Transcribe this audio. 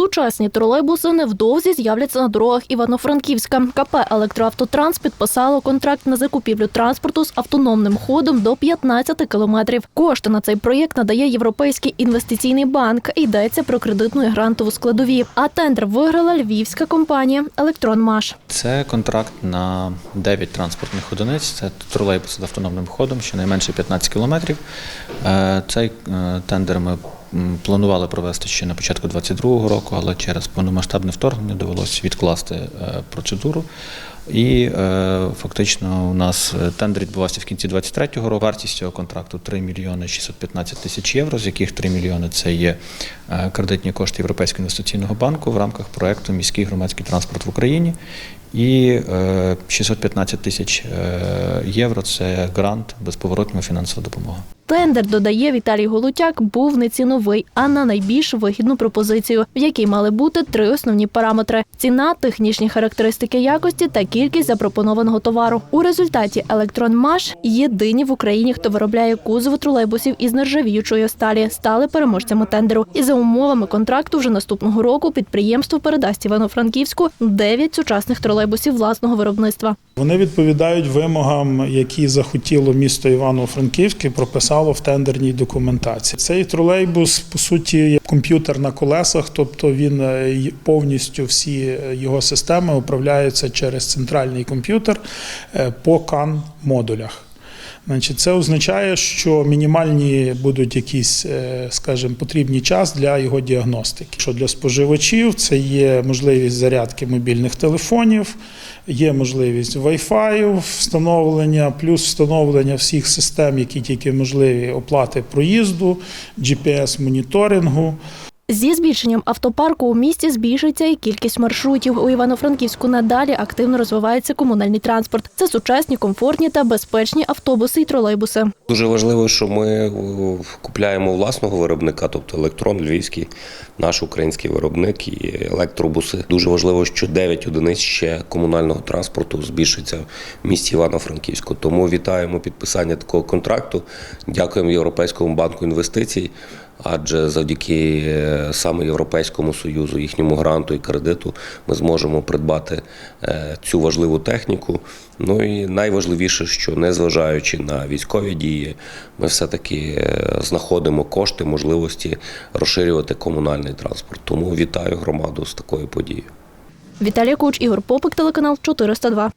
Сучасні тролейбуси невдовзі з'являться на дорогах Івано-Франківська. КП «Електроавтотранс» підписало контракт на закупівлю транспорту з автономним ходом до 15 кілометрів. Кошти на цей проєкт надає Європейський інвестиційний банк. Йдеться про кредитну і грантову складові. А тендер виграла львівська компанія «Електронмаш». Це контракт на 9 транспортних одиниць. Це тролейбуси з автономним ходом, щонайменше 15 кілометрів. Е, Цей е, тендер ми планували провести ще на початку 2022 року, але через повномасштабне вторгнення довелося відкласти е, процедуру. І е, фактично у нас е, тендер відбувався в кінці 2023 року. Вартість цього контракту 3 мільйони 615 тисяч євро, з яких 3 мільйони це є кредитні кошти Європейського інвестиційного банку в рамках проекту Міський громадський транспорт в Україні. І е, 615 тисяч євро це грант безповоротна фінансова допомога. Тендер, додає Віталій Голутяк, був не ціновий, а на найбільш вигідну пропозицію, в якій мали бути три основні параметри: ціна, технічні характеристики якості та кількість запропонованого товару. У результаті Електронмаш єдині в Україні, хто виробляє кузови тролейбусів із нержавіючої сталі, стали переможцями тендеру. І за умовами контракту вже наступного року підприємство передасть Івано-Франківську 9 сучасних тролейбусів власного виробництва. Вони відповідають вимогам, які захотіло місто Івано-Франківськ і прописало в тендерній документації. Цей тролейбус, по суті, комп'ютер на колесах, тобто він е, повністю всі е, його системи управляються через центральний комп'ютер е, по CAN-модулях. Значить, це означає, що мінімальні будуть якісь, е, скажімо, потрібні час для його діагностики. Що для споживачів це є можливість зарядки мобільних телефонів, є можливість Wi-Fi встановлення, плюс встановлення всіх систем, які тільки можливі оплати проїзду, GPS-моніторингу. Зі збільшенням автопарку у місті збільшиться і кількість маршрутів. У Івано-Франківську надалі активно розвивається комунальний транспорт. Це сучасні, комфортні та безпечні автобуси і тролейбуси. Дуже важливо, що ми купляємо власного виробника, тобто електрон, львівський, наш український виробник і електробуси. Дуже важливо, що 9 одиниць ще комунального транспорту збільшиться в місті Івано-Франківську. Тому вітаємо підписання такого контракту. Дякуємо Європейському банку інвестицій. Адже завдяки е, саме Європейському союзу, їхньому гранту і кредиту, ми зможемо придбати е, цю важливу техніку. Ну і найважливіше, що незважаючи на військові дії, ми все-таки е, знаходимо кошти, можливості розширювати комунальний транспорт. Тому вітаю громаду з такою подією. Віталій Куч, Ігор Попик, телеканал 402.